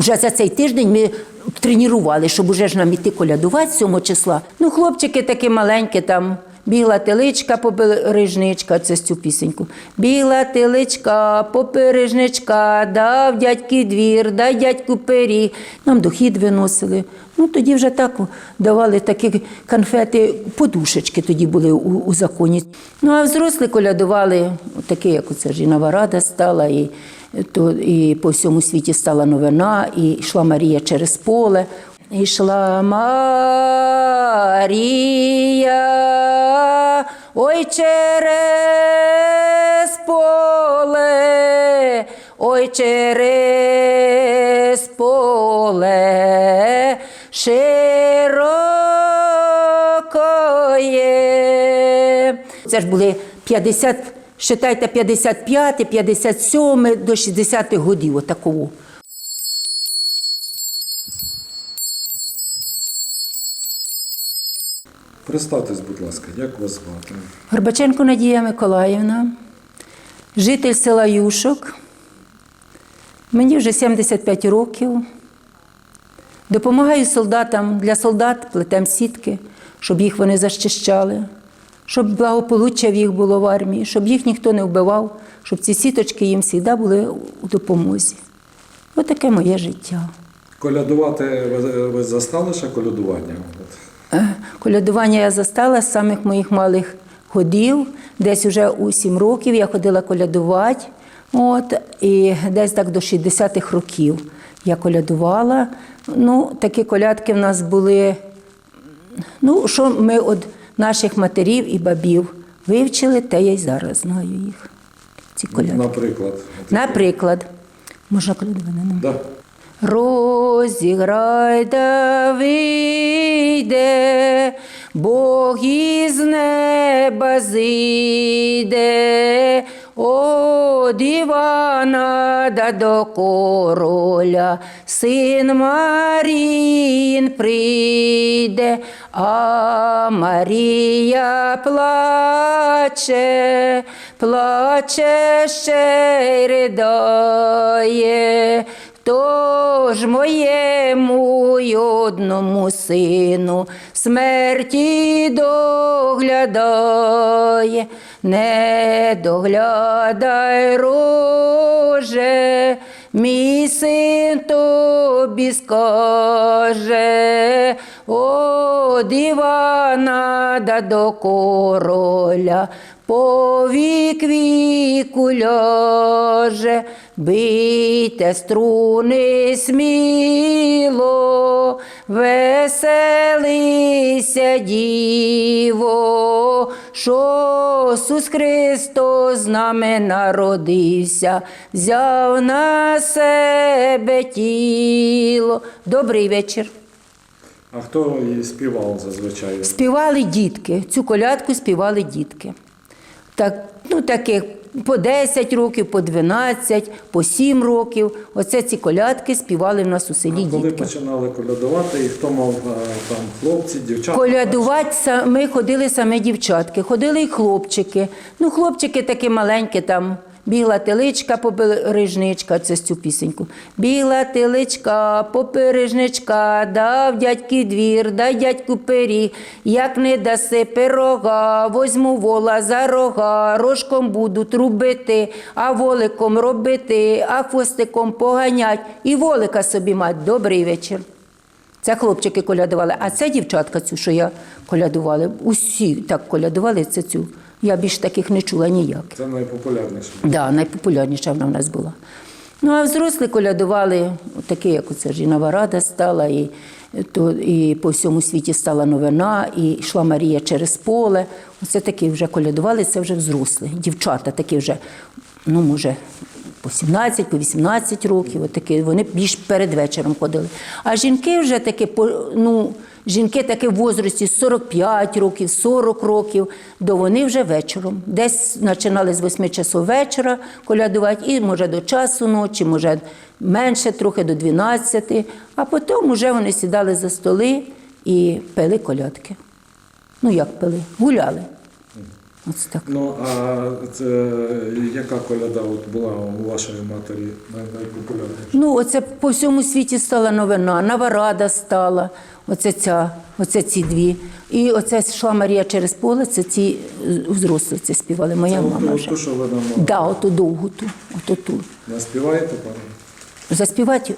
Уже за цей тиждень ми тренували, щоб уже ж нам іти колядувати 7 числа. Ну, хлопчики такі маленькі там. Біла теличка, попережничка, це цю пісеньку. Біла теличка, попережничка, дав дядьки двір, дай дядьку пиріг. Нам дохід виносили. Ну тоді вже так давали такі конфети, подушечки тоді були у, у законі. Ну а взрослі колядували, таке, як оце ж і Наварада стала, і, то, і по всьому світі стала новина, і йшла Марія через поле. Ішла Марія, ой через поле, ой через поле широкоє. Це ж були 50, считайте, 55, 57 до 60 годів отакого. Представтесь, будь ласка, як вас звати? Горбаченко Надія Миколаївна, житель села Юшок. Мені вже 75 років. Допомагаю солдатам для солдат плетем сітки, щоб їх вони защищали, щоб благополуччя в їх було в армії, щоб їх ніхто не вбивав, щоб ці сіточки їм завжди були у допомозі. Отаке моє життя. Колядувати ви, застали ще колядування? Е, Колядування я застала з самих моїх малих годів. Десь вже у 7 років я ходила колядувати. От, і десь так до 60-х років я колядувала. Ну, такі колядки в нас були. Ну, що ми від наших матерів і бабів вивчили, те я й зараз знаю їх. Ці колядки. Наприклад. Наприклад, можна колядувати? не? Да. Розіграй, Давиде, Бог із неба зійде, от дивана да до короля, син Марін прийде, а Марія плаче, плаче ще й ридає. Тож моєму й одному сину смерті доглядає, не доглядай, роже, мій син тобі скаже, от Івана да до короля, повік віку ляже, бийте струни сміло, веселися, діво, що Сус Христос з нами народився, взяв на себе тіло. Добрий вечір. А хто її співав зазвичай? Співали дітки. Цю колядку співали дітки. Так, ну, таких по 10 років, по 12, по 7 років. Оце ці колядки співали в нас у селі Коли дітки. починали колядувати, і хто мав е, там хлопці, дівчата? Колядувати ми ходили саме дівчатки, ходили й хлопчики. Ну, хлопчики такі маленькі там. Біла теличка, попережничка, це цю пісеньку. Біла теличка, попережничка, дав дядьки двір, дай дядьку пиріг. Як не даси пирога, возьму вола за рога, рожком буду трубити, а воликом робити, а хвостиком поганять. І волика собі мать. Добрий вечір. Це хлопчики колядували, а це дівчатка цю, що я колядувала. Усі так колядували це цю. Я більш таких не чула ніяк. Це найпопулярніше. Да, найпопулярніша вона в нас була. Ну, а взрослі колядували, таке, як оце ж і Наварада стала, і, то, і по всьому світі стала новина, і йшла Марія через поле. Оце такі вже колядували, це вже взрослі. Дівчата такі вже, ну, може, по 17, по 18 років, отакі, вони більш перед вечором ходили. А жінки вже такі, по- ну, жінки такі в возрасті 45 років, 40 років, до вони вже вечором. Десь починали з 8 часов вечора колядувати, і може до часу ночі, може менше, трохи до 12, а потім вже вони сідали за столи і пили колядки. Ну як пили? Гуляли. Ось так. Ну, а це, яка коляда от була у вашої матері най- найпопулярніша? Ну, оце по всьому світі стала новина. Наварада стала, оце ця, оце ці дві. І оце йшла Марія через поле, це ці е, взрослі це співали. Моя Це мама вже. ту, що ви нам Да, ото довгу ту, ото ту. не співаєте, пане? Заспівати.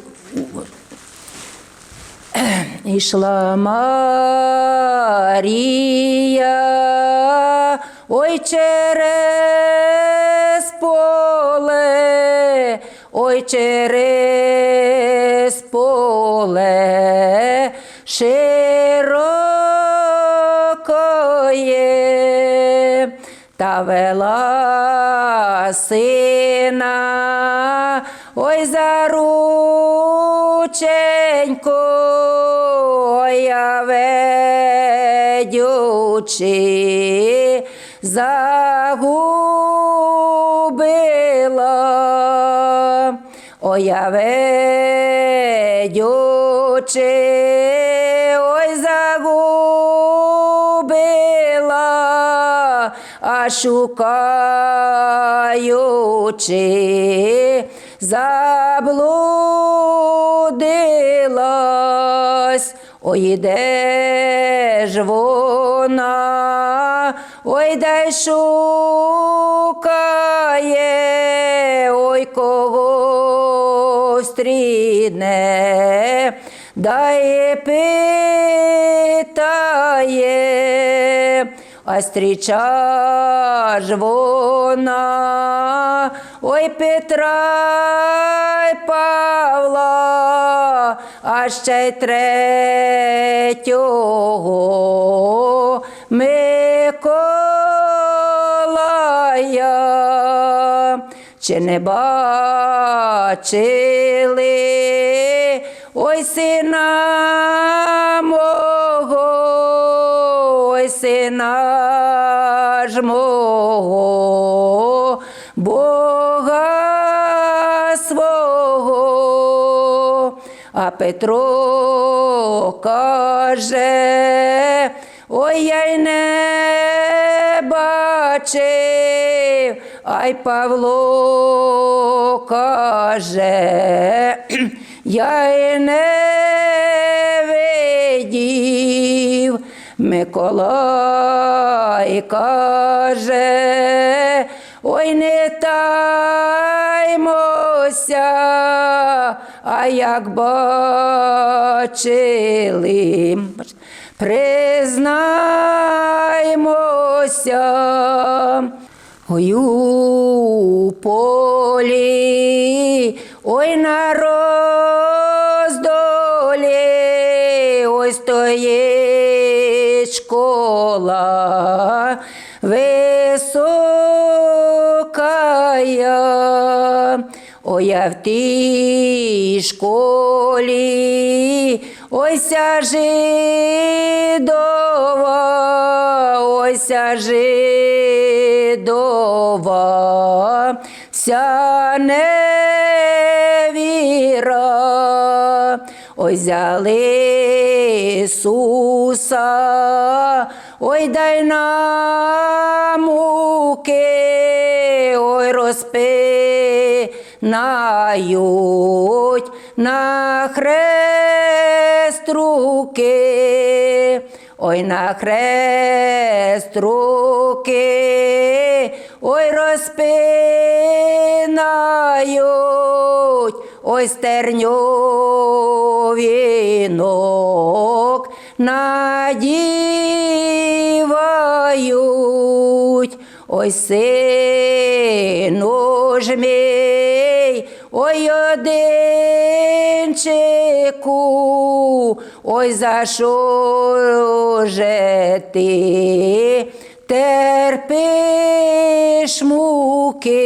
Ішла Марія, ой через поле, ой через поле сина, ой за рученько, я ведючи, загубила. Ой, я ведючи, а шукаючи, заблудилась. Ой, іде ж вона, ой, дай шукає, ой, кого стріне, дай питає, а стріча ж вона, ой, Петра й Павла, а ще й третього Миколая. Чи не бачили ой сина мого, ой сина Петро каже, ой я й не бачив, ай Павло каже, я й не видів. Миколай каже, ой, не таймося, а як бачили, признаймося. Ой у полі, ой на роздолі, ой стоїть школа Ой, я в тій школі, ой ся жидова, ой ся жидова, вся невіра, ой взяли Ісуса, ой дай нам муки, ой розпинають на хрест руки, ой на хрест руки, ой розпинають, ой стерньовінок надівають, ой сину ж мій, ой одинчику, ой за що же ти? Терпиш муки,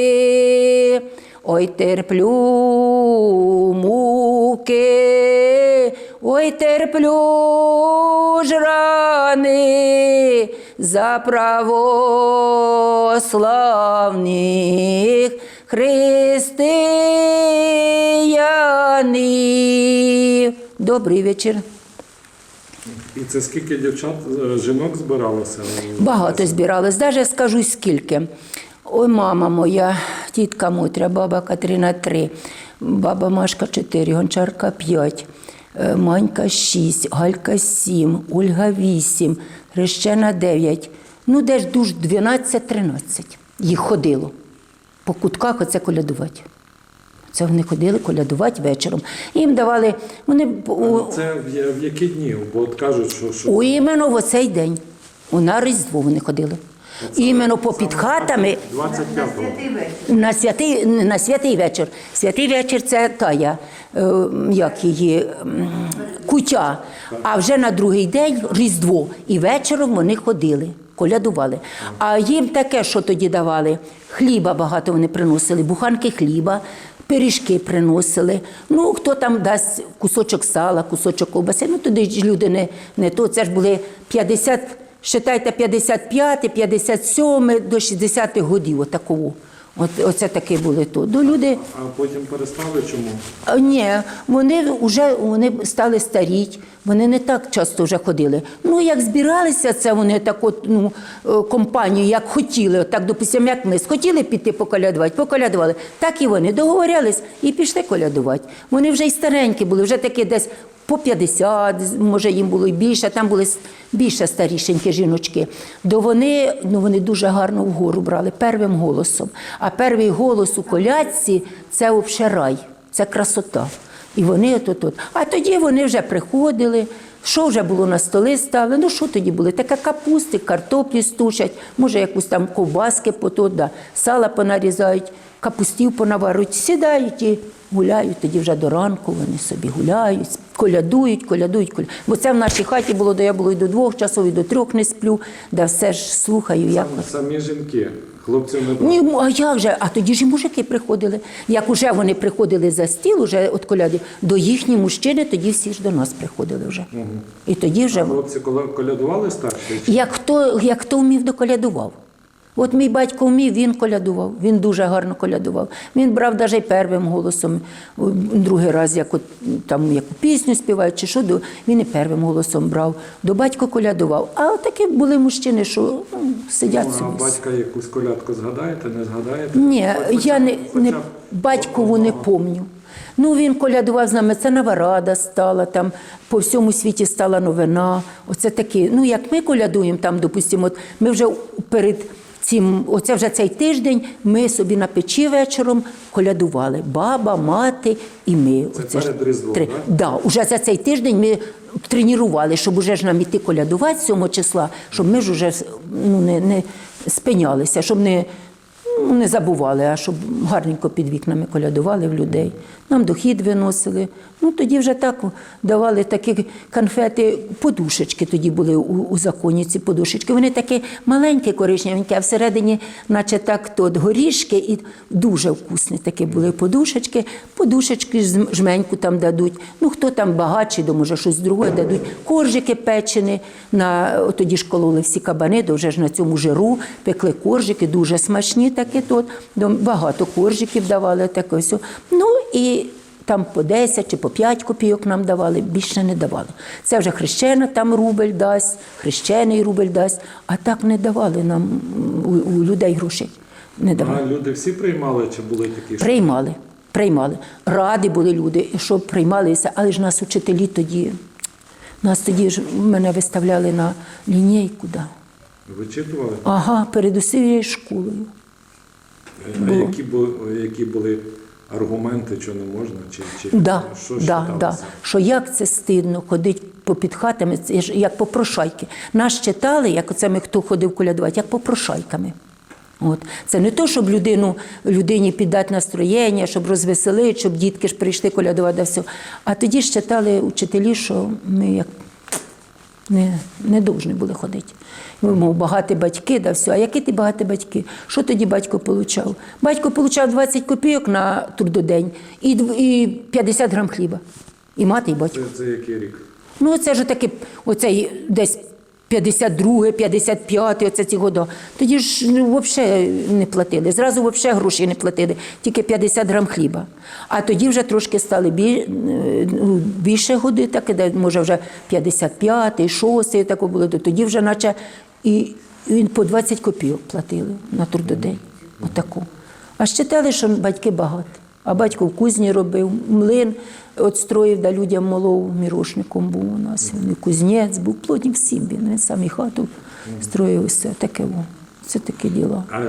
ой терплю муки, ой терплю ж за православних християнів. Добрий вечір. І це скільки дівчат, е, жінок збиралося? Багато збиралось, навіть скажу скільки. Ой, мама моя, тітка Мотря, баба Катерина 3, баба Машка 4, Гончарка 5, е, Манька 6, Галька 7, Ольга 8, Хрещена 9. Ну, десь душ 12-13 їх ходило. По кутках оце колядувати. Це вони ходили колядувати вечором. Їм давали, вони у- Це в, які дні? Бо от кажуть, що, що у іменно в оцей день. У на Різдво вони ходили. Іменно попід хатами 25-го. на святий, на святий вечір. Святий вечір це тая, е, як її, кутя. А вже на другий день Різдво. І вечором вони ходили, колядували. А їм таке, що тоді давали? Хліба багато вони приносили, буханки хліба. Пиріжки приносили. Ну, хто там дасть кусочок сала, кусочок ковбаси. Ну, туди ж люди не, не то. Це ж були 50, считайте, 55, 57 до 60 годів отакого. От, оце таке були то. До люди, А потім перестали чому? ні, вони вже вони стали старіть, вони не так часто вже ходили. Ну, як збиралися це вони так от, ну, е, компанію, як хотіли, от так, допустимо, як ми схотіли піти поколядувати, поколядували, так і вони договорялись і пішли колядувати. Вони вже й старенькі були, вже такі десь по 50, може їм було і більше, там були більше старішенькі жіночки. То вони, ну, вони дуже гарно вгору брали первим голосом. А перший голос у колядці це взагалі рай, це красота. І вони тут. тут. А тоді вони вже приходили. Що вже було на столи ставили? Ну що тоді були? Така капусти, картоплі стучать, може якусь там ковбаски потот, да. сала понарізають, капустів понаваруть, сідають і гуляють. Тоді вже до ранку вони собі гуляють, колядують, колядують, колядують. Бо це в нашій хаті було, де я було і до двох часов, і до трьох не сплю, де все ж слухаю, як. Сам- Самі жінки, хлопців не брали. Ні, а як же? А тоді ж і мужики приходили. Як уже вони приходили за стіл, уже от коляди, до їхні мужчини, тоді всі ж до нас приходили вже. І тоді вже, Хлопці колядували старші? як хто, як хто вмів, доколядував. От мій батько вмів, він колядував, він дуже гарно колядував. Він брав навіть первим голосом, другий раз, як от, там яку пісню співають, чи що, він і первим голосом брав. До батько колядував. А такі були мужчини, що ну, сидять Ну, а батька якусь колядку згадаєте, не згадаєте? Ні, Хоча я не, не хоча б батькову не помню. Ну, він колядував з нами, це Наварада стала, там по всьому світі стала новина. Оце такі. Ну, як ми колядуємо, там, допустимо, от ми вже перед цим, оце вже цей тиждень, ми собі на печі вечором колядували. Баба, мати і ми. Це перед Різдвом, три- так? Да, уже за цей тиждень ми тренували, щоб уже ж нам іти колядувати 7 числа, щоб ми ж уже ну, не, не спинялися, щоб не, ну, не забували, а щоб гарненько під вікнами колядували в людей. Нам дохід виносили. Ну тоді вже так давали такі конфети, подушечки тоді були у, у законі ці подушечки. Вони такі маленькі, коричневенькі, а всередині, наче так, то горішки, і дуже вкусні такі були подушечки. Подушечки жменьку там дадуть. Ну хто там багатший, то може щось друге дадуть. Коржики печені. На тоді ж кололи всі кабани, то вже ж на цьому жиру пекли коржики, дуже смачні такі тут. Багато коржиків давали таке. Ну і там по 10 чи по 5 копійок нам давали, більше не давали. Це вже хрещена там рубль дасть, хрещений рубль дасть, а так не давали нам у, у людей грошей. Не давали. А люди всі приймали, чи були такі? що- Приймали, приймали. Раді були люди, щоб приймалися, але ж нас учителі тоді, нас тоді ж мене виставляли на лінійку. Да. Вичитували? Ага, перед усією школою. А які, бу- які були аргументи, що не можна? Чи, чи Да, що да, да. Що як це стидно ходити попід хатами, це як попрошайки. Нас читали, як оце ми хто ходив колядувати, як попрошайками. От. Це не то, щоб людину, людині піддати настроєння, щоб розвеселити, щоб дітки ж прийшли колядувати, все. А тоді ж читали учителі, що ми як не, не повинні були ходити. Ми, мов, багаті батьки, да все. А які ти багаті батьки? Що тоді батько получав? Батько получав 20 копійок на трудодень і, і 50 грам хліба. І мати, і батько. Це, це який рік? Ну, це ж таки, оцей десь 52, 55, оце ці года. Тоді ж ну, взагалі не платили. Зразу взагалі грошей не платили, тільки 50 грам хліба. А тоді вже трошки стали е, ну, більше годи, таке, де, може вже 55, 6, таке було. то Тоді вже наче і, і по 20 копійок платили на трудодень. Отаку. А считали, що батьки багаті. А батько в кузні робив, млин от строїв, да людям молов, мірошником був у нас. Він і кузнець був, плотник всім він. Він сам і хату строїв, все таке. во. Це такі діла. А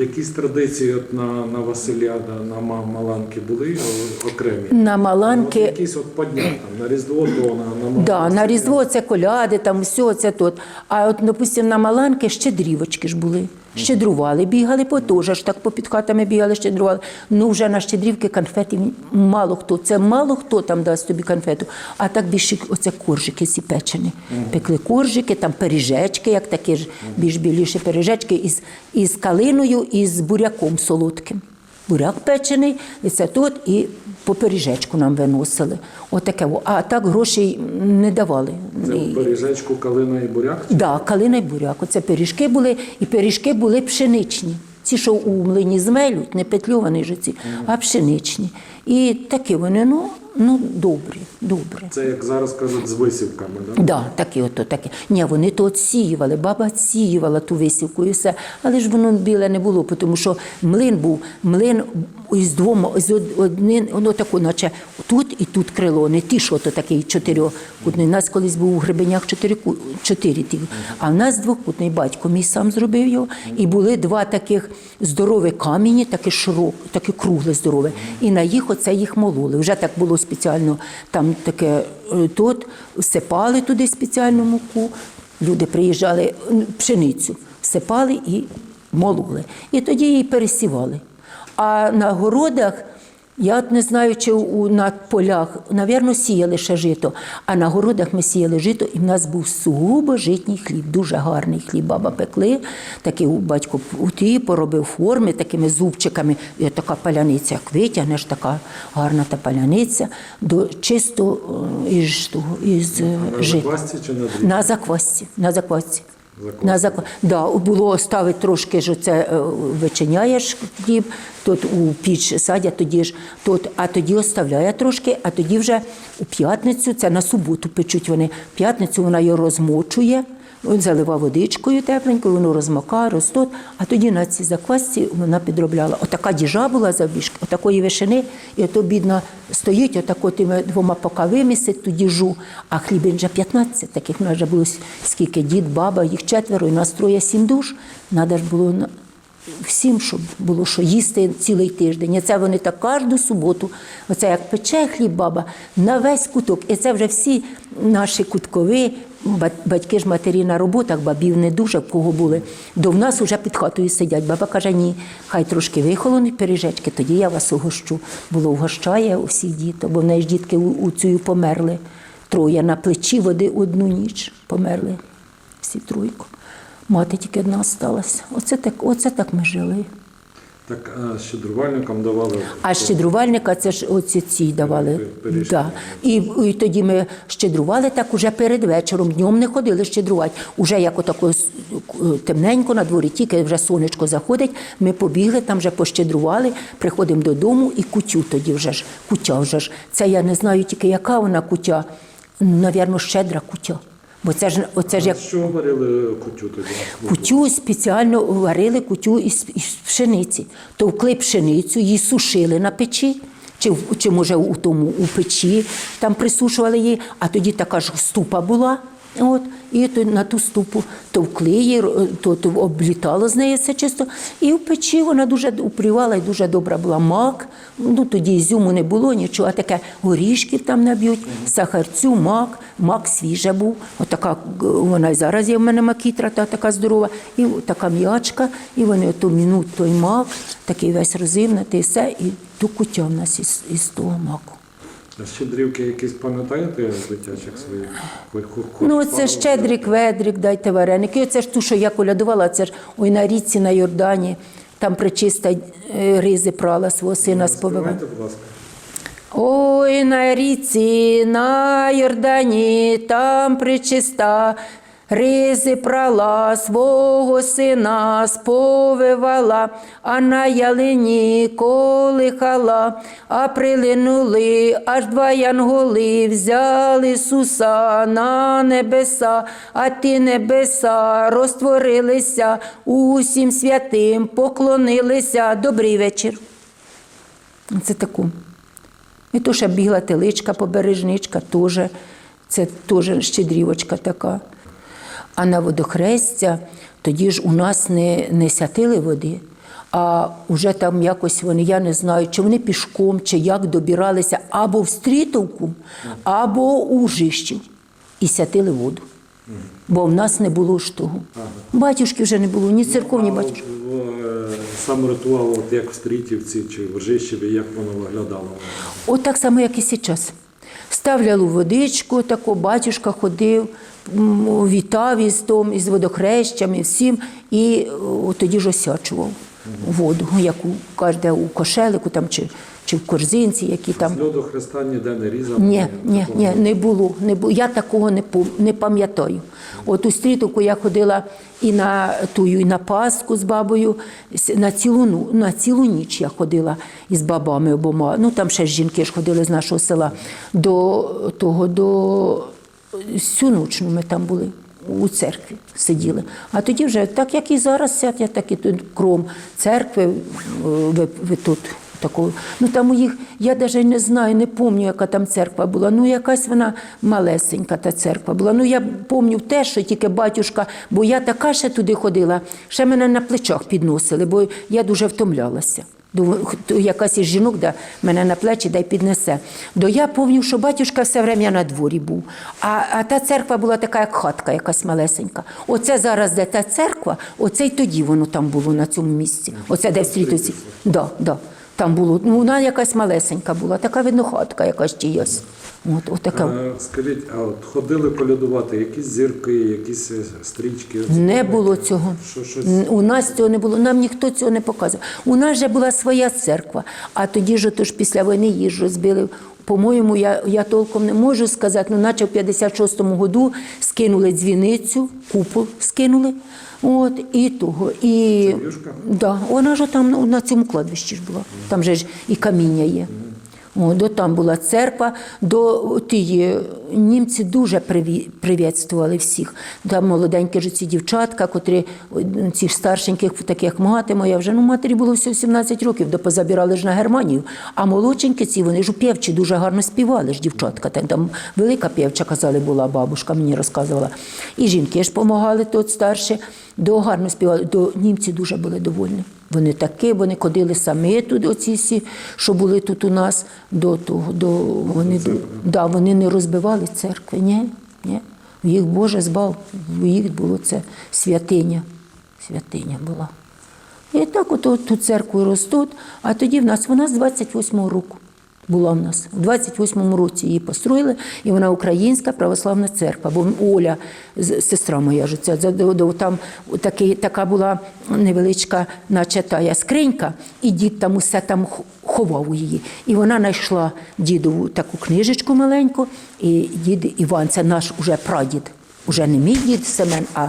якісь традиції от на, на Василя, на, Маланки були окремі? На От Маланки, якісь от по дням, там, на Різдво, то на, на Ма- да, на Різдво це коляди, там все це тут. А от, допустим, на Маланки щедрівочки ж були. Щедрували, бігали по теж, ж так по під хатами бігали, щедрували. Ну вже на щедрівки конфети мало хто. Це мало хто там дасть тобі конфету. А так більше оце коржики сі печені. Пекли коржики, там пиріжечки, як такі ж більш біліші пиріжечки із, із калиною і з буряком солодким. Буряк печений, і це тут, і по пиріжечку нам виносили. Отаке. От А так грошей не давали. Це пиріжечку, калина і буряк? Да, калина і буряк. Оце пиріжки були, і пиріжки були пшеничні. Ці, що у млині змелють, не петльовані ж ці, а пшеничні. І такі вони, ну, ну добрі, добрі. Це, як зараз кажуть, з висівками, да? Да, такі ото такі. Ні, вони то отсіювали, баба отсіювала ту висівку і все. Але ж воно біле не було, тому що млин був, млин із двома, з од- одним, воно тако, наче тут і тут крило, не ті, що то такий чотирьохкутний. У нас колись був у гребенях чотири, чотири ті, а в нас двокутний батько мій сам зробив його. І були два таких здорові камені, такі широк, такі кругле, здорове. І на їх оце їх мололи. Вже так було спеціально, там таке е, тут, всипали туди спеціальну муку. Люди приїжджали пшеницю, всипали і мололи. І тоді її пересівали. А на городах, я от не знаю, чи у, на полях, навірно, сіяли ще жито. А на городах ми сіяли жито, і в нас був сугубо житній хліб, дуже гарний хліб. Баба пекли, такий у батько у ті поробив форми такими зубчиками. І така паляниця, як витягнеш, така гарна та паляниця, до чисто е, із, із е, На жита. заквасці чи на дріб? На заквасці. На заквасці. Заквасці. На закон. да, було ставити трошки ж це е, вичиняєш хліб, тут у піч садять, тоді ж тут, а тоді оставляє трошки, а тоді вже у п'ятницю, це на суботу печуть вони. П'ятницю вона його розмочує, він залива водичкою тепленькою, воно розмокає, ростот, а тоді на цій заквасці вона підробляла. Отака діжа була завбіжки, отакої вишини, і ото бідна стоїть, отако тими двома пока вимісить ту діжу, а хлібин вже 15 таких. У нас вже було скільки дід, баба, їх четверо, і нас троє сім душ. Надо ж було всім, щоб було що їсти цілий тиждень. І це вони так кожну суботу. Оце як пече хліб баба на весь куток. І це вже всі наші куткові, ба- батьки ж матері на роботах, бабів не дуже в кого були. До в нас вже під хатою сидять. Баба каже, ні, хай трошки вихолонуть пиріжечки, тоді я вас угощу. Було вгощає усіх діток, бо в неї ж дітки у, у цю померли. Троє на плечі води одну ніч померли. Всі тройку. Мати тільки одна сталася. Оце так, оце так ми жили. Так, а щедрувальникам давали. А щедрувальника це ж оці ці давали. Пиріжки. Да. І, і тоді ми щедрували так уже перед вечором. Днем не ходили щедрувати. Уже як отако темненько на дворі, тільки вже сонечко заходить. Ми побігли, там вже пощедрували, приходимо додому і кутю тоді вже ж. Кутя вже ж. Це я не знаю тільки, яка вона кутя. Навірно, щедра кутя. Бо це ж оце ж як Що варили кутю тоді? Кутю спеціально варили кутю із, із пшениці. Товкли пшеницю, її сушили на печі, чи, чи може у тому у печі там присушували її, а тоді така ж ступа була. От, і то, на ту ступу товкли її, то, то облітало з неї все чисто. І в печі вона дуже упрівала і дуже добра була. Мак, ну тоді ізюму не було нічого, а таке горішків там наб'ють, сахарцю, мак, мак свіже був. Отака вона і зараз є в мене макітра, та така здорова, і така м'ячка, і вони ото минут той мак, такий весь розивнатий, все, і ту кутя в нас із, із того маку. А щедрівки якісь пам'ятаєте з дитячих своїх? Ну, це щедрик, ведрик, дайте вареники. Оце ж ту, що я колядувала, це ж ой на річці на Йордані, там причиста е, ризи прала свого сина сповивала. Будь ласка. Ой на ріці, на Йордані, там причиста, ризи прала, свого сина сповивала, а на ялині колихала, а прилинули аж два янголи, взяли Ісуса на небеса, а ті небеса розтворилися, усім святим поклонилися. Добрий вечір. Це таку. І то ще бігла теличка, побережничка, теж. Це теж щедрівочка така. А на водохрестя тоді ж у нас не, не сятили води, а вже там якось вони, я не знаю, чи вони пішком, чи як добиралися або в Стрітовку, або у Жищів і сятили воду. Бо в нас не було ж того. Батюшки вже не було, ні церковні А батюшки. Сам ритуал, от як в Стрітівці чи в Ржищеві, як воно виглядало? От так само, як і зараз. Ставляли водичку, тако, батюшка ходив, вітав із том, із водохрещами, всім, і тоді ж осячував воду, ну, як у кожне у кошелику там, чи, чи в корзинці, які там. Льоду Христа ніде не різав? Ні, ні, ні, не було, не було. Я такого не не пам'ятаю. От у Стрітовку я ходила і на тую, і на Пасху з бабою. На цілу, ну- на цілу ніч я ходила із бабами обома. Ну там ще ж жінки ж ходили з нашого села. До того, до всю ніч ми там були. У церкві сиділи. А тоді вже, так як і зараз сядь, так і тут кром церкви, е, ви, ви тут такого. Ну там їх, я навіть не знаю, не пам'ятаю, яка там церква була. Ну, якась вона малесенька та церква була. Ну, я пам'ятаю те, що тільки батюшка, бо я така ще туди ходила, ще мене на плечах підносили, бо я дуже втомлялася. Думаю, якась із жінок да, мене на плечі дай піднесе. До я пам'ятаю, що батюшка все время на дворі був. А, а та церква була така, як хатка, якась малесенька. Оце зараз, де та церква, оце й тоді воно там було на цьому місці. Оце де в Стрітовці. Да, да. Там було, ну вона якась малесенька була, така видно хатка якась чиясь. От, от така. Скажіть, а от ходили колядувати, якісь зірки, якісь е, стрічки? Не було цього. Що, щось? У нас цього не було, нам ніхто цього не показував. У нас же була своя церква, а тоді ж отож після війни її ж розбили. По-моєму, я, я толком не можу сказати, ну наче в 56-му году скинули дзвіницю, купол скинули. От, і того. І, да, вона ж там ну, на цьому кладбищі ж була. Там же ж і каміння є. До там була церква, до тієї німці дуже приві- привітствували всіх. Там молоденькі ж ці дівчатка, котрі ці ж старшеньких, так як мати моя, вже ну матері було всього 17 років, до позабирали ж на Германію. А молодшенькі ці вони ж у півчі дуже гарно співали ж дівчатка. Там, там велика півча, казали, була бабушка, мені розказувала. І жінки ж допомагали тут старші, до гарно співали. До німці дуже були довольні. Вони такі, вони ходили самі тут, оці всі, що були тут у нас, до того, до вони, до, да, вони не розбивали церкви. Ні, ні. Їх Боже збав, їх було це святиня. Святиня була. І так от ту церкву ростуть, а тоді в нас вона з 28-го року була в нас. У 28-му році її построїли, і вона українська православна церква. Бо Оля, сестра моя ж, ця, за- до- до- там такий, така була невеличка, наче тая скринька, і дід там усе там ховав її. І вона знайшла дідову таку книжечку маленьку, і дід Іван, це наш уже прадід, уже не мій дід Семен, а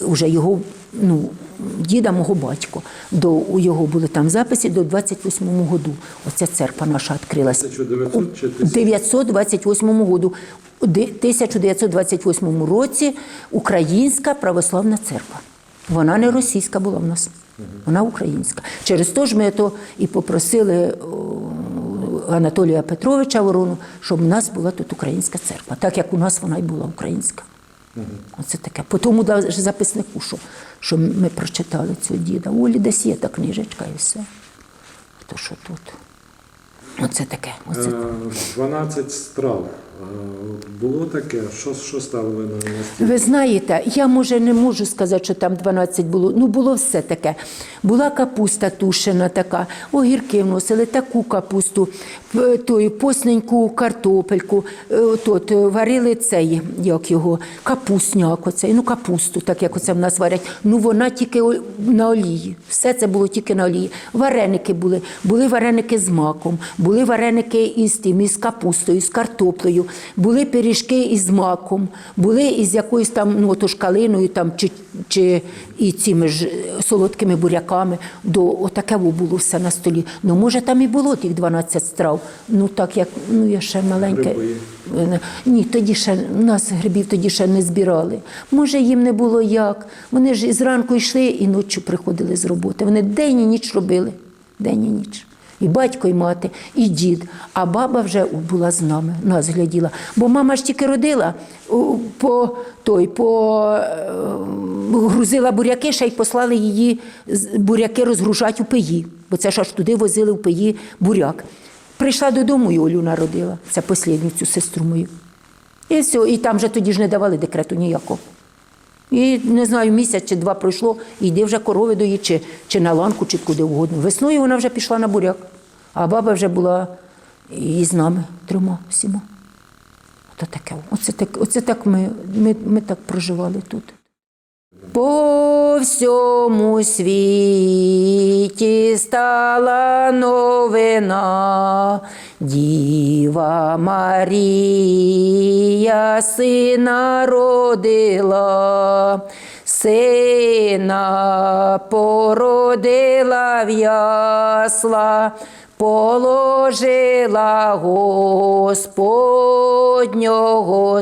вже його ну, діда мого батько. До, у його були там записи до 28-му году. Оця церква наша відкрилася. 1900 У 928 году. У 1928 році Українська православна церква. Вона не російська була в нас, вона українська. Через то ж ми то і попросили Анатолія Петровича Ворону, щоб у нас була тут українська церква, так як у нас вона й була українська. Оце таке. По тому даже записнику, що, що ми прочитали цього діда. У Олі десь є та книжечка і все. То що тут? Оце таке. Оце. Е, 12 страв. Е, Було таке, що, що ставили на стіл? Ви знаєте, я може не можу сказати, що там 12 було. Ну було все таке. Була капуста тушена така, огірки вносили, таку капусту, тою посненьку картопельку, е, тут е, варили цей, як його, капусняк оцей, ну капусту, так як оце в нас варять. Ну вона тільки на олії. Все це було тільки на олії. Вареники були, були вареники з маком, були вареники із тим, із капустою, з картоплею. Були пиріжки із маком, були із якоюсь там ну, ото калиною там, чи, чи і цими ж солодкими буряками. До отаке було все на столі. Ну, може, там і було тих 12 страв. Ну так як ну я ще маленьке. Гриби. Ні, тоді ще нас грибів тоді ще не збирали. Може, їм не було як. Вони ж зранку йшли і ночі приходили з роботи. Вони день і ніч робили. День і ніч. І батько, і мати, і дід. А баба вже була з нами, нас гляділа. Бо мама ж тільки родила, по, той, по, е, грузила буряки, ще й послали її буряки розгружати у пиї. Бо це ж аж туди возили в пиї буряк. Прийшла додому і Олю народила. Це послідню цю сестру мою. І все, і там же тоді ж не давали декрету ніякого. І не знаю, місяць чи два пройшло, і йди вже корови дої, чи, чи на ланку, чи куди угодно. Весною вона вже пішла на буряк, а баба вже була і з нами трьома всіма. Ото таке. Оце так, оце так ми, ми, ми так проживали тут. По всьому світі стала новина, Діва Марія сина родила, сина породила в ясла, положила Господнього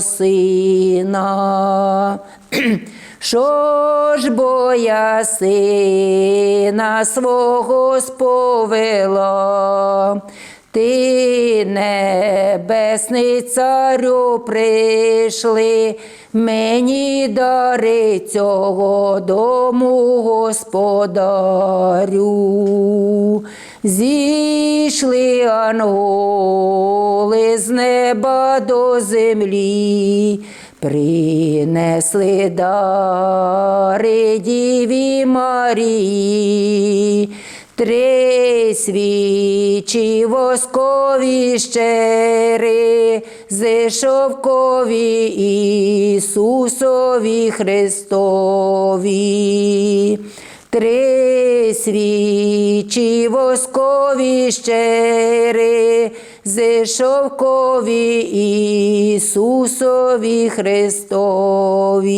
сина. Що ж бо я сина свого сповела, ти небесний царю прийшли, мені дари цього дому господарю. Зійшли анголи з неба до землі, принесли дари Діві Марії, три свічі воскові щери, з Ісусові Христові. Три свічі воскові щери, з шовкові Ісусові Христові.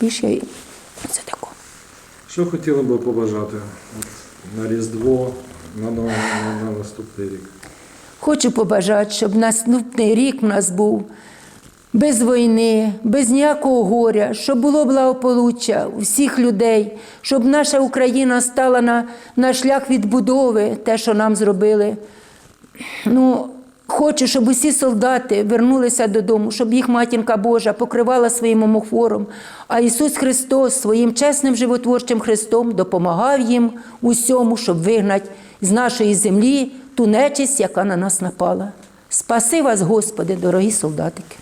Тако. Що хотіли би побажати на Різдво, на, на, на наступний рік? Хочу побажати, щоб наступний рік в нас був без війни, без ніякого горя, щоб було благополуччя у всіх людей, щоб наша Україна стала на, на шлях відбудови, те, що нам зробили. Ну, хочу, щоб усі солдати вернулися додому, щоб їх матінка Божа покривала своїм омофором, а Ісус Христос своїм чесним животворчим Христом допомагав їм усьому, щоб вигнати з нашої землі ту нечисть, яка на нас напала. Спаси вас, Господи, дорогі солдатики.